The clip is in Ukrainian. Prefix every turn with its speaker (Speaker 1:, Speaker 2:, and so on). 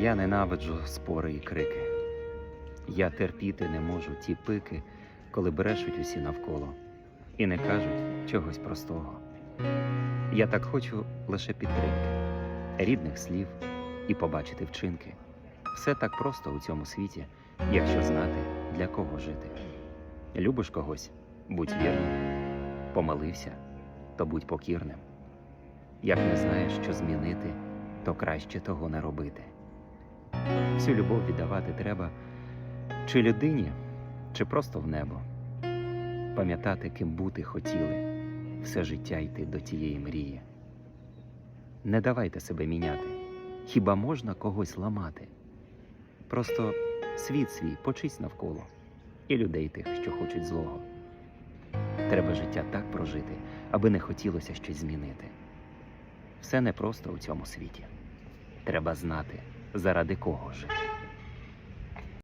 Speaker 1: Я ненавиджу спори і крики. Я терпіти не можу ті пики, коли брешуть усі навколо і не кажуть чогось простого. Я так хочу лише підтримки, рідних слів і побачити вчинки. Все так просто у цьому світі, якщо знати, для кого жити. Любиш когось, будь вірним, помилився, то будь покірним. Як не знаєш, що змінити, то краще того не робити. Всю любов віддавати треба чи людині, чи просто в небо. Пам'ятати, ким бути хотіли, все життя йти до тієї мрії. Не давайте себе міняти. Хіба можна когось ламати? Просто світ свій почись навколо і людей тих, що хочуть злого. Треба життя так прожити, аби не хотілося щось змінити. Все непросто у цьому світі. Треба знати, заради кого жити.